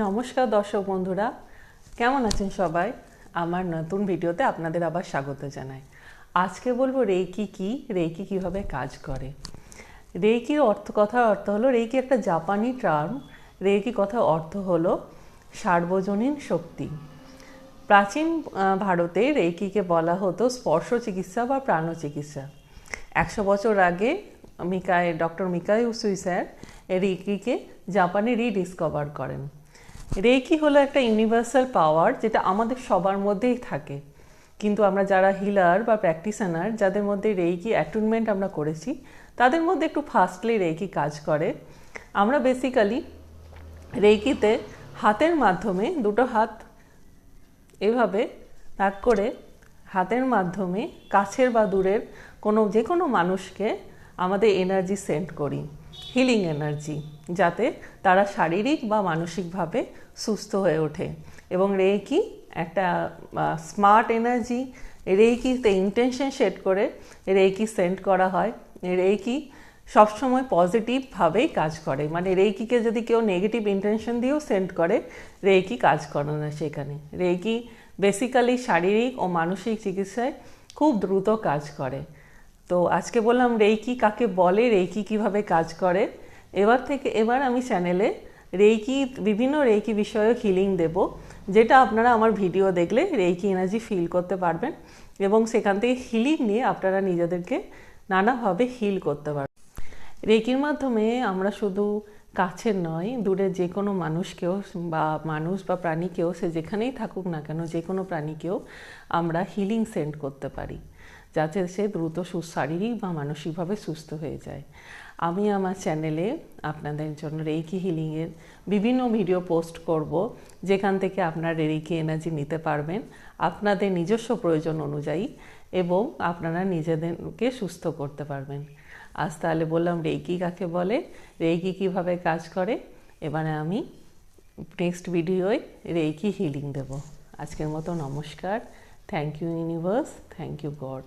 নমস্কার দর্শক বন্ধুরা, কেমন আছেন সবাই? আমার নতুন ভিডিওতে আপনাদের আবার স্বাগত জানাই। আজকে বলব রেইকি কি, রেইকি কীভাবে কাজ করে? রেইকির অর্থ, কথার অর্থ হলো রেইকি একটা জাপানি টার্ম রেইকি কথার অর্থ হলো সার্বজনীন শক্তি। প্রাচীন ভারতে রেইকিকে বলা হতো স্পর্শ চিকিৎসা বা প্রাণ চিকিৎসা। একশো বছর আগে মিকায়, ডক্টর মিকাই উসুই স্যার এই রেইকিকে জাপানে রিডিসকভার করেন। রেইকি হলো একটা ইউনিভার্সাল পাওয়ার যেটা আমাদের সবার মধ্যেই থাকে। কিন্তু আমরা যারা হিলার বা প্র্যাকটিশনার যাদের মধ্যে রেইকি অ্যাটুনমেন্ট আমরা করেছি, তাদের মধ্যে একটু ফাস্টলি রেইকি কাজ করে। আমরা বেসিক্যালি রেকিতে হাতের মাধ্যমে দুটো হাত এভাবে তাক করে হাতের মাধ্যমে কাছের বা দূরের কোনো যে কোনো মানুষকে আমাদের এনার্জি সেন্ড করি। হিলিং এনার্জি যাতে তারা শারীরিক বা মানসিকভাবে সুস্থ হয়ে ওঠে। এবং রেকি একটা স্মার্ট এনার্জি রেকিতে ইন্টেনশন সেট করে রেকি সেন্ড করা হয়। রেকি সবসময় পজিটিভভাবেই কাজ করে। মানে রেকিকে যদি কেউ নেগেটিভ ইন্টেনশন দিয়েও সেন্ড করে রেকি কাজ করে না সেখানে। রেকি বেসিক্যালি শারীরিক ও মানসিক চিকিৎসায় খুব দ্রুত কাজ করে। তো আজকে বললাম রেইকি কাকে বলে, রেইকি কীভাবে কাজ করে? এবার থেকে, এবার আমি চ্যানেলে রেইকি, বিভিন্ন রেইকি বিষয়ক হিলিং দেব, যেটা আপনারা আমার ভিডিও দেখলে রেইকি এনার্জি ফিল করতে পারবেন এবং সেখান থেকে হিলিং নিয়ে আপনারা নিজেদেরকে নানাভাবে হিল করতে পারবেন। রেকির মাধ্যমে আমরা শুধু কাছের নয়, দূরে যে কোনো মানুষকেও বা মানুষ বা প্রাণীকেও সে যেখানেই থাকুক না কেন, যে কোনো প্রাণীকেও আমরা হিলিং সেন্ড করতে পারি, যাতে সে দ্রুত শারীরিক বা মানসিকভাবে সুস্থ হয়ে যায়। আমি আমার চ্যানেলে আপনাদের জন্য রেইকি হিলিংয়ের বিভিন্ন ভিডিও পোস্ট করব, যেখান থেকে আপনারা রেইকি এনার্জি নিতে পারবেন আপনাদের নিজস্ব প্রয়োজন অনুযায়ী এবং আপনারা নিজেদেরকে সুস্থ করতে পারবেন। আজ তাহলে বললাম রেইকি কাকে বলে, রেইকি কীভাবে কাজ করে, এবারে আমি নেক্সট ভিডিওয় রেইকি হিলিং দেব। আজকের মতো নমস্কার, thank you universe, thank you God.